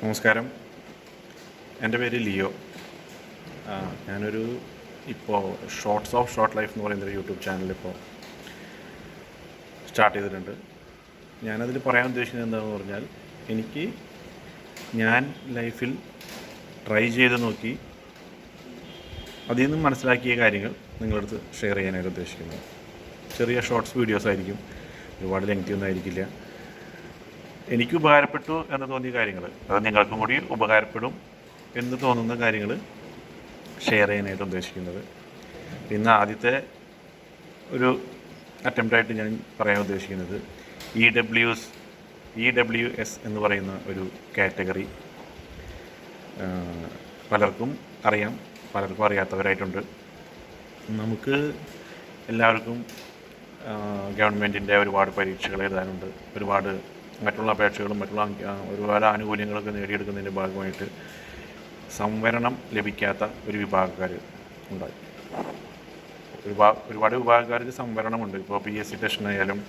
നമസ്കാരം. എന്റെ പേര് ലിയോ. ഞാനൊരു ഇപ്പോൾ ഷോർട്സ് ഓഫ് ഷോർട്ട് ലൈഫ് എന്ന് പറയുന്നൊരു യൂട്യൂബ് ചാനൽ ഇപ്പോൾ സ്റ്റാർട്ട് ചെയ്തിട്ടുണ്ട്. ഞാനതിൽ പറയാൻ ഉദ്ദേശിക്കുന്നത് എന്താണെന്ന് പറഞ്ഞാൽ എനിക്ക് ഞാൻ ലൈഫിൽ ട്രൈ ചെയ്ത് നോക്കി അതിൽ നിന്നും മനസ്സിലാക്കിയ കാര്യങ്ങൾ നിങ്ങളടുത്ത് ഷെയർ ചെയ്യാനായിട്ട് ഉദ്ദേശിക്കുന്നത് ചെറിയ ഷോർട്സ് വീഡിയോസ് ആയിരിക്കും. ഒരുപാട് ലെങ്തി ഒന്നും ആയിരിക്കില്ല. എനിക്ക് ഉപകാരപ്പെട്ടു എന്ന് തോന്നിയ കാര്യങ്ങൾ. അത് നിങ്ങൾക്കും കൂടി ഉപകാരപ്പെടും എന്ന് തോന്നുന്ന കാര്യങ്ങൾ ഷെയർ ചെയ്യാനായിട്ട് ഉദ്ദേശിക്കുന്നത്. ഇന്ന് ആദ്യത്തെ ഒരു അറ്റംപ്റ്റായിട്ട് ഞാൻ പറയാൻ ഉദ്ദേശിക്കുന്നത് E W S E W S എന്ന് പറയുന്ന ഒരു കാറ്റഗറി പലർക്കും അറിയാം പലർക്കും അറിയാത്തവരായിട്ടുണ്ട്. നമുക്ക് എല്ലാവർക്കും ഗവൺമെന്റിന്റെ ഒരുപാട് പരീക്ഷകൾ എഴുതാനുണ്ട് ഒരുപാട് മറ്റുള്ള അപേക്ഷകളും മറ്റുള്ള ഒരുപാട് ആനുകൂല്യങ്ങളൊക്കെ നേടിയെടുക്കുന്നതിന്റെ ഭാഗമായിട്ട് സംവരണം ലഭിക്കാത്ത ഒരു വിഭാഗക്കാർ ഉണ്ടായി. ഒരുപാട് ഒരുപാട് വിഭാഗക്കാർക്ക് സംവരണമുണ്ട്. ഇപ്പോൾ പി എസ് സി ടെസ്റ്റിനായാലും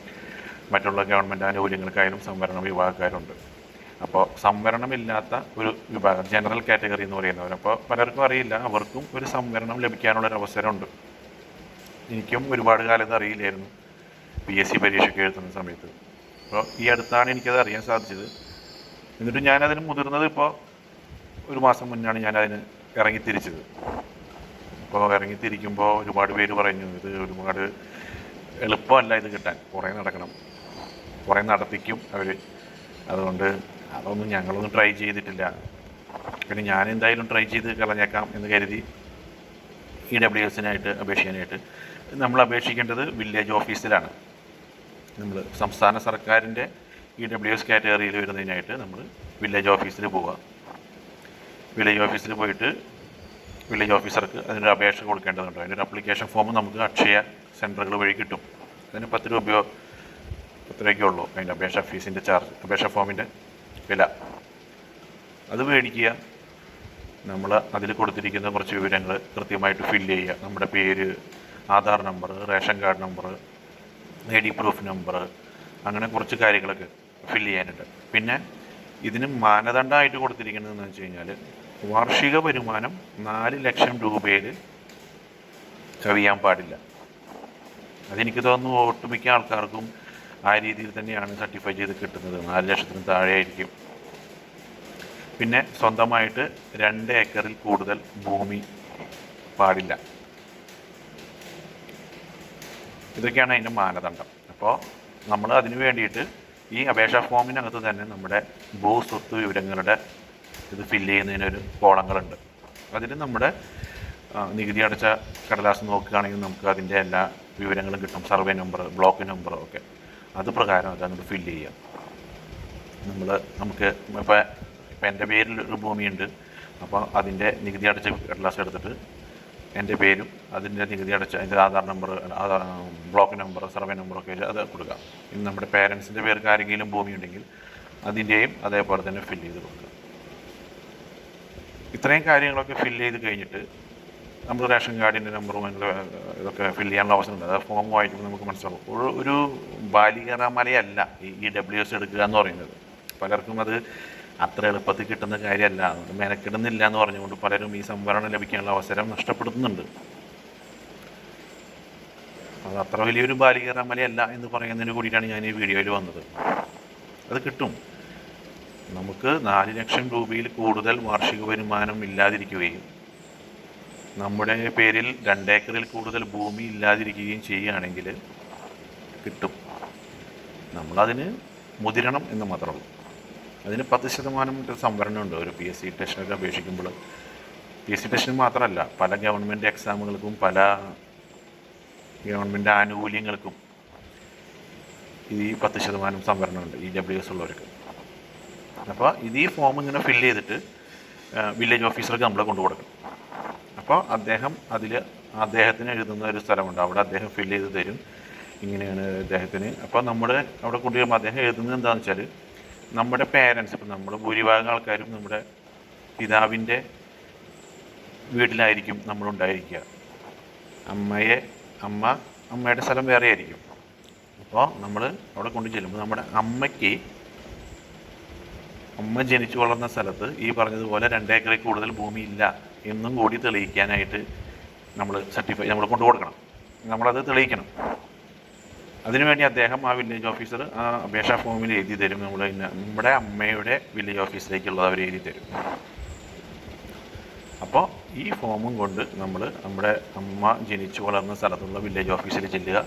മറ്റുള്ള ഗവൺമെന്റ് ആനുകൂല്യങ്ങൾക്കായാലും സംവരണ വിഭാഗക്കാരുണ്ട്. അപ്പോൾ സംവരണമില്ലാത്ത ഒരു വിഭാഗം ജനറൽ കാറ്റഗറി എന്ന് പറയുന്നവർ അപ്പോൾ പലർക്കും അറിയില്ല അവർക്കും ഒരു സംവരണം ലഭിക്കാനുള്ളൊരു അവസരമുണ്ട്. എനിക്കും ഒരുപാട് കാലം ഇത് അറിയില്ലായിരുന്നു. പി എസ് സി പരീക്ഷയ്ക്ക് എഴുതുന്ന സമയത്ത്. അപ്പോൾ ഈ അടുത്താണ് എനിക്കത് അറിയാൻ സാധിച്ചത്. എന്നിട്ട് ഞാനതിന് മുതിർന്നത് ഇപ്പോൾ ഒരു മാസം മുന്നാണ് ഞാനതിന് ഇറങ്ങിത്തിരിച്ചത്. അപ്പോൾ ഇറങ്ങിത്തിരിക്കുമ്പോൾ ഒരുപാട് പേര് പറഞ്ഞു ഇത് ഒരുപാട് എളുപ്പമല്ല ഇത് കിട്ടാൻ. കുറേ നടക്കണം. കുറേ നടത്തിക്കും അവർ അതുകൊണ്ട് അതൊന്നും ഞങ്ങളൊന്നും ട്രൈ ചെയ്തിട്ടില്ല. പിന്നെ ഞാൻ എന്തായാലും ട്രൈ ചെയ്ത് കളഞ്ഞേക്കാം എന്ന് കരുതി ഇ ഡബ്ല്യു എസിനായിട്ട് അപേക്ഷിക്കാനായിട്ട്. നമ്മൾ അപേക്ഷിക്കേണ്ടത് വില്ലേജ് ഓഫീസിലാണ്. നമ്മൾ സംസ്ഥാന സർക്കാരിന്റെ ഇ ഡബ്ല്യു എസ് കാറ്റഗറിയിൽ വരുന്നതിനായിട്ട് നമ്മൾ വില്ലേജ് ഓഫീസിൽ പോവുക വില്ലേജ് ഓഫീസിൽ പോയിട്ട് വില്ലേജ് ഓഫീസർക്ക് അതിനൊരു അപേക്ഷ കൊടുക്കേണ്ടതുണ്ട്. അതിന്റെ ഒരു അപ്ലിക്കേഷൻ ഫോം നമുക്ക് അക്ഷയ സെന്ററുകൾ വഴി കിട്ടും. അതിന് പത്ത് രൂപയോ പത്ത് രൂപയ്ക്കേ ഉള്ളൂ അതിന്റെ അപേക്ഷ ഫീസിന്റെ ചാർജ് അപേക്ഷ ഫോമിന്റെ വില. അത് മേടിക്കുക. നമ്മൾ അതിൽ കൊടുത്തിരിക്കുന്ന കുറച്ച് വിവരങ്ങൾ കൃത്യമായിട്ട് ഫില്ല് ചെയ്യുക. നമ്മുടെ പേര് Aadhaar number ration card number I D proof number അങ്ങനെ കുറച്ച് കാര്യങ്ങളൊക്കെ ഫില്ല് ചെയ്യാനുണ്ട്. പിന്നെ ഇതിന് മാനദണ്ഡമായിട്ട് കൊടുത്തിരിക്കുന്നതെന്ന് വെച്ച് കഴിഞ്ഞാൽ വാർഷിക വരുമാനം നാല് ലക്ഷം രൂപയിൽ കവിയാൻ പാടില്ല. അതെനിക്ക് തോന്നുന്നു ഒട്ടുമിക്ക ആൾക്കാർക്കും ആ രീതിയിൽ തന്നെയാണ് സർട്ടിഫൈ ചെയ്ത് കിട്ടുന്നത്. നാല് ലക്ഷത്തിന് താഴെ ആയിരിക്കും പിന്നെ സ്വന്തമായിട്ട് രണ്ട് ഏക്കറിൽ കൂടുതൽ ഭൂമി പാടില്ല. ഇതൊക്കെയാണ് അതിന്റെ മാനദണ്ഡം. അപ്പോൾ നമ്മൾ അതിന് വേണ്ടിയിട്ട് ഈ അപേക്ഷാ ഫോമിനകത്ത് തന്നെ നമ്മുടെ ഭൂ സ്വത്ത് വിവരങ്ങളുടെ ഇത് ഫില്ല് ചെയ്യുന്നതിനൊരു കോളങ്ങളുണ്ട് അതിൽ നമ്മുടെ നികുതി അടച്ച കടലാസ് നോക്കുകയാണെങ്കിൽ നമുക്ക് അതിന്റെ എല്ലാ വിവരങ്ങളും കിട്ടും. സർവേ നമ്പർ ബ്ലോക്ക് നമ്പർ ഒക്കെ. അത് പ്രകാരം അത് അതങ്ങോട്ട് ഫില്ല് ചെയ്യാം നമ്മൾ നമുക്ക് ഇപ്പോൾ ഇപ്പം എന്റെ പേരിൽ ഒരു ഭൂമിയുണ്ട്. അപ്പോൾ അതിന്റെ നികുതി അടച്ച കടലാസ് എടുത്തിട്ട് എന്റെ പേരും അതിന്റെ നികുതി അടച്ച അതിന്റെ Aadhaar number Aadhaar block number survey നമ്പറൊക്കെ അത് കൊടുക്കുക. ഇനി നമ്മുടെ പേരൻസിന്റെ പേർക്ക് ആരെങ്കിലും ഭൂമി ഉണ്ടെങ്കിൽ അതിന്റെയും അതേപോലെ തന്നെ ഫില്ല് ചെയ്ത് കൊടുക്കുക. ഇത്രയും കാര്യങ്ങളൊക്കെ ഫില്ല് ചെയ്ത് കഴിഞ്ഞിട്ട് നമ്മൾ റേഷൻ കാർഡിന്റെ നമ്പറും അതിന്റെ ഇതൊക്കെ ഫില്ല് ചെയ്യാനുള്ള അവസരമുണ്ട്. അത് ഫോം വായിക്കുമ്പോൾ നമുക്ക് മനസ്സിലാവും. ഒരു ഒരു ബാലികറാമലയല്ല ഈ ഡബ്ല്യു എസ് എടുക്കുക എന്ന് പറയുന്നത്. പലർക്കും അത് അത്ര എളുപ്പത്തിൽ കിട്ടുന്ന കാര്യമല്ല. അതുകൊണ്ട് മെനക്കിടുന്നില്ല എന്ന് പറഞ്ഞുകൊണ്ട് പലരും ഈ സംവരണം ലഭിക്കാനുള്ള അവസരം നഷ്ടപ്പെടുത്തുന്നുണ്ട്. അത് അത്ര വലിയൊരു ബാലികറാമലയല്ല എന്ന് പറയുന്നതിന് കൂടിയിട്ടാണ് ഞാൻ ഈ വീഡിയോയിൽ വന്നത്. അത് കിട്ടും. നമുക്ക് നാല് ലക്ഷം രൂപയിൽ കൂടുതൽ വാർഷിക വരുമാനം ഇല്ലാതിരിക്കുകയും നമ്മുടെ പേരിൽ രണ്ടേക്കറിൽ കൂടുതൽ ഭൂമി ഇല്ലാതിരിക്കുകയും ചെയ്യുകയാണെങ്കിൽ കിട്ടും. നമ്മളതിന് മുതിരണം എന്ന് മാത്രമേ ഉള്ളൂ. അതിന് പത്ത് ശതമാനം സംവരണമുണ്ട്. ഒരു പി എസ് സി ടെസ്റ്റിനൊക്കെ അപേക്ഷിക്കുമ്പോൾ. പി എസ് സി ടെസ്റ്റിന് മാത്രമല്ല പല ഗവൺമെന്റ് എക്സാമുകൾക്കും പല ഗവൺമെന്റ് ആനുകൂല്യങ്ങൾക്കും ഈ പത്ത് ശതമാനം സംവരണമുണ്ട് ഈ ഡബ്ല്യു എസ് ഉള്ളവർക്ക്. അപ്പോൾ ഇത് ഈ ഫോം ഇങ്ങനെ ഫില്ല് ചെയ്തിട്ട് വില്ലേജ് ഓഫീസർക്ക് നമ്മൾ കൊണ്ടു കൊടുക്കണം. അപ്പോൾ അദ്ദേഹം അതിൽ അദ്ദേഹത്തിന് എഴുതുന്ന ഒരു സ്ഥലമുണ്ട്. അവിടെ അദ്ദേഹം ഫില്ല് ചെയ്ത് തരും. ഇങ്ങനെയാണ് അദ്ദേഹത്തിന്. അപ്പോൾ നമ്മുടെ അവിടെ കൊണ്ടുവരുമ്പോൾ അദ്ദേഹം എഴുതുന്നത് എന്താണെന്ന് വെച്ചാൽ നമ്മുടെ പേരൻസ് ഇപ്പം നമ്മൾ ഭൂരിഭാഗം ആൾക്കാരും നമ്മുടെ പിതാവിന്റെ വീട്ടിലായിരിക്കും നമ്മളുണ്ടായിരിക്കുക. അമ്മയെ അമ്മ അമ്മയുടെ സ്ഥലം വേറെ ആയിരിക്കും അപ്പോൾ നമ്മൾ അവിടെ കൊണ്ടു ചെല്ലുമ്പോൾ നമ്മുടെ അമ്മയ്ക്ക് അമ്മ ജനിച്ചു വളർന്ന സ്ഥലത്ത് ഈ പറഞ്ഞതുപോലെ രണ്ടേക്കറിൽ കൂടുതൽ ഭൂമി ഇല്ല എന്നും കൂടി തെളിയിക്കാനായിട്ട് നമ്മൾ സർട്ടിഫൈ നമ്മൾ കൊണ്ടു കൊടുക്കണം. നമ്മളത് തെളിയിക്കണം. അതിനുവേണ്ടി അദ്ദേഹം ആ വില്ലേജ് ഓഫീസർ ആ അപേക്ഷാ ഫോമിൽ എഴുതി തരും. നമ്മൾ നമ്മുടെ അമ്മയുടെ വില്ലേജ് ഓഫീസിലേക്കുള്ളത് അവർ എഴുതി തരും. അപ്പോൾ ഈ ഫോമും കൊണ്ട് നമ്മൾ നമ്മുടെ അമ്മ ജനിച്ചു വളർന്ന സ്ഥലത്തുള്ള വില്ലേജ് ഓഫീസിൽ ചെല്ലുക.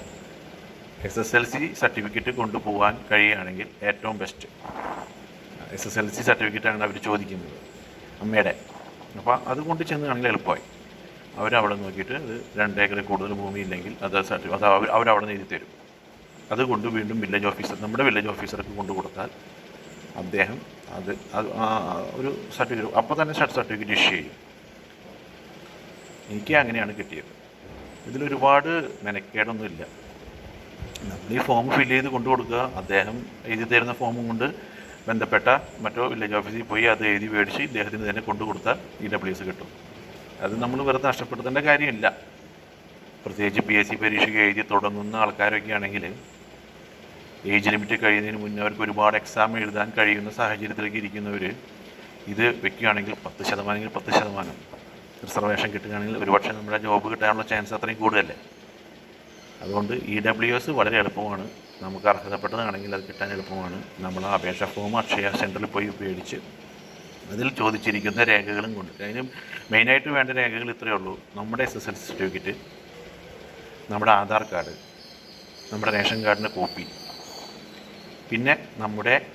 S S L C certificate കൊണ്ടുപോകാൻ കഴിയുകയാണെങ്കിൽ ഏറ്റവും best S S L C സർട്ടിഫിക്കറ്റാണ് അവർ ചോദിക്കുന്നത് അമ്മയുടെ. അപ്പോൾ അതുകൊണ്ട് ചെന്നുകാണെങ്കിൽ എളുപ്പമായി. അവരവിടെ നോക്കിയിട്ട് അത് രണ്ടേക്കറിൽ കൂടുതൽ ഭൂമി ഇല്ലെങ്കിൽ അത് സർട്ടിഫിക്കറ്റ് അത് അവർ അവരവിടെ നിന്ന് എഴുതി തരും. അത് കൊണ്ട് വീണ്ടും വില്ലേജ് ഓഫീസർ നമ്മുടെ വില്ലേജ് ഓഫീസർക്ക് കൊണ്ടു കൊടുത്താൽ അദ്ദേഹം അത് ഒരു സർട്ടിഫിക്കറ്റ് അപ്പോൾ തന്നെ സർട്ടിഫിക്കറ്റ് ഇഷ്യൂ ചെയ്യും. എനിക്ക് അങ്ങനെയാണ് കിട്ടിയത്. ഇതിലൊരുപാട് മെനക്കേടൊന്നുമില്ല നമ്മൾ ഈ ഫോം ഫില്ല് ചെയ്ത് കൊണ്ടു കൊടുക്കുക. അദ്ദേഹം എഴുതി തരുന്ന ഫോമും കൊണ്ട് ബന്ധപ്പെട്ട മറ്റോ വില്ലേജ് ഓഫീസിൽ പോയി അത് എഴുതി മേടിച്ച് ഇദ്ദേഹത്തിന് തന്നെ കൊണ്ടു കൊടുത്താൽ ഇ ഡബ്ല്യു എസ് കിട്ടും. അത് നമ്മൾ വെറുതെ നഷ്ടപ്പെടുത്തേണ്ട കാര്യമില്ല. പ്രത്യേകിച്ച് പി എസ് സി പരീക്ഷയ്ക്ക് എഴുതി തുടങ്ങുന്ന ആൾക്കാരൊക്കെ ആണെങ്കിൽ ഏജ് ലിമിറ്റ് കഴിയുന്നതിന് മുന്നേ അവർക്ക് ഒരുപാട് എക്സാം എഴുതാൻ കഴിയുന്ന സാഹചര്യത്തിലേക്ക് ഇരിക്കുന്നവർ ഇത് വെക്കുകയാണെങ്കിൽ പത്ത് ശതമാനമെങ്കിൽ പത്ത് ശതമാനം. റിസർവേഷൻ കിട്ടുകയാണെങ്കിൽ ഒരുപക്ഷെ നമ്മുടെ ജോബ് കിട്ടാനുള്ള ചാൻസ് അത്രയും കൂടുതലല്ലേ? അതുകൊണ്ട് ഇ ഡബ്ല്യു എസ് വളരെ എളുപ്പമാണ്. നമുക്ക് അർഹതപ്പെട്ടതാണെങ്കിൽ അത് കിട്ടാൻ എളുപ്പമാണ്. നമ്മൾ ആ അപേക്ഷ ഫോം അക്ഷയ സെന്ററിൽ പോയി ഉപയോഗിച്ച് അതിൽ ചോദിച്ചിരിക്കുന്ന രേഖകളും കൊണ്ട് അതിന് മെയിനായിട്ട് വേണ്ട രേഖകൾ ഇത്രയേ ഉള്ളൂ. നമ്മുടെ S S L C certificate നമ്മുടെ ആധാർ കാർഡ് നമ്മുടെ റേഷൻ കാർഡിന്റെ കോപ്പി പിന്നെ നമ്മുടെ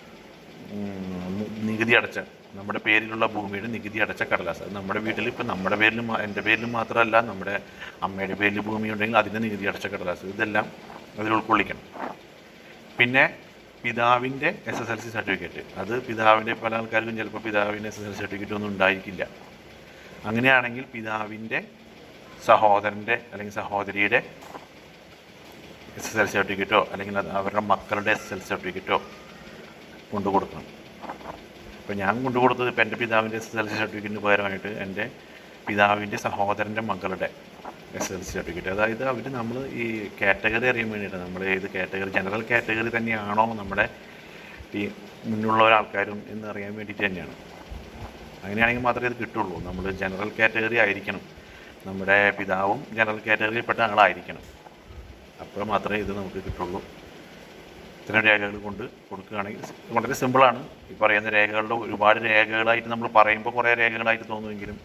നികുതി അടച്ച നമ്മുടെ പേരിലുള്ള ഭൂമിയുടെ നികുതി അടച്ച കടലാസ്. നമ്മുടെ വീട്ടിൽ ഇപ്പം നമ്മുടെ പേരിലും മാ- എന്റെ പേരിലും മാത്രമല്ല നമ്മുടെ അമ്മയുടെ പേരിൽ ഭൂമി ഉണ്ടെങ്കിൽ അതിന്റെ നികുതി അടച്ച കടലാസ്. ഇതെല്ലാം അതിൽ ഉൾക്കൊള്ളിക്കണം. പിന്നെ പിതാവിന്റെ S S L C certificate. അത് പിതാവിന്റെ പല ആൾക്കാർക്കും ചിലപ്പോൾ പിതാവിന്റെ S S L C certificate ഒന്നും ഉണ്ടായിരിക്കില്ല. അങ്ങനെയാണെങ്കിൽ പിതാവിന്റെ സഹോദരന്റെ അല്ലെങ്കിൽ സഹോദരിയുടെ എസ് എസ് എൽ സർട്ടിഫിക്കറ്റോ അല്ലെങ്കിൽ അവരുടെ മക്കളുടെ എസ് എസ് എൽ സർട്ടിഫിക്കറ്റോ കൊണ്ടു കൊടുക്കണം അപ്പോൾ ഞാൻ കൊണ്ടു കൊടുത്തത് ഇപ്പോൾ എന്റെ പിതാവിന്റെ എസ് എസ് എൽ സി സർട്ടിഫിക്കറ്റിന് പകരമായിട്ട് എന്റെ പിതാവിന്റെ സഹോദരന്റെ മക്കളുടെ എസ് എൽ സി സർട്ടിഫിക്കറ്റ് അതായത് അവർ നമ്മൾ ഈ കാറ്റഗറി അറിയാൻ വേണ്ടിയിട്ട് നമ്മൾ ഏത് കാറ്റഗറി ജനറൽ കാറ്റഗറി തന്നെയാണോ നമ്മുടെ ഈ മുന്നുള്ള ഒരാൾക്കാരും എന്ന് അറിയാൻ വേണ്ടിയിട്ട് തന്നെയാണ്. അങ്ങനെയാണെങ്കിൽ മാത്രമേ ഇത് കിട്ടുള്ളൂ. നമ്മൾ ജനറൽ കാറ്റഗറി ആയിരിക്കണം. നമ്മുടെ പിതാവും ജനറൽ കാറ്റഗറിയിൽപ്പെട്ട ആളായിരിക്കണം. അപ്പോൾ മാത്രമേ ഇത് നമുക്ക് കിട്ടുള്ളൂ. ഇത്തരം രേഖകൾ കൊണ്ട് കൊടുക്കുകയാണെങ്കിൽ വളരെ സിമ്പിളാണ്. ഈ പറയുന്ന രേഖകളുടെ ഒരുപാട് രേഖകളായിട്ട് നമ്മൾ പറയുമ്പോൾ കുറേ രേഖകളായിട്ട് തോന്നുമെങ്കിലും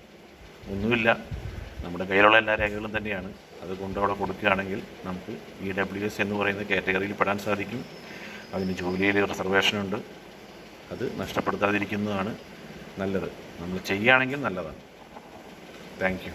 ഒന്നുമില്ല. നമ്മുടെ കയ്യിലുള്ള എല്ലാ രേഖകളും തന്നെയാണ്. അതുകൊണ്ട് അവിടെ കൊടുക്കുകയാണെങ്കിൽ നമുക്ക് ഇ ഡബ്ല്യു എസ് എന്ന് പറയുന്ന കാറ്റഗറിയിൽ പെടാൻ സാധിക്കും. അതിന് ജോലിയിൽ റിസർവേഷനുണ്ട് അത് നഷ്ടപ്പെടുത്താതിരിക്കുന്നതാണ് നല്ലത്. നമ്മൾ ചെയ്യുകയാണെങ്കിൽ നല്ലതാണ്. താങ്ക്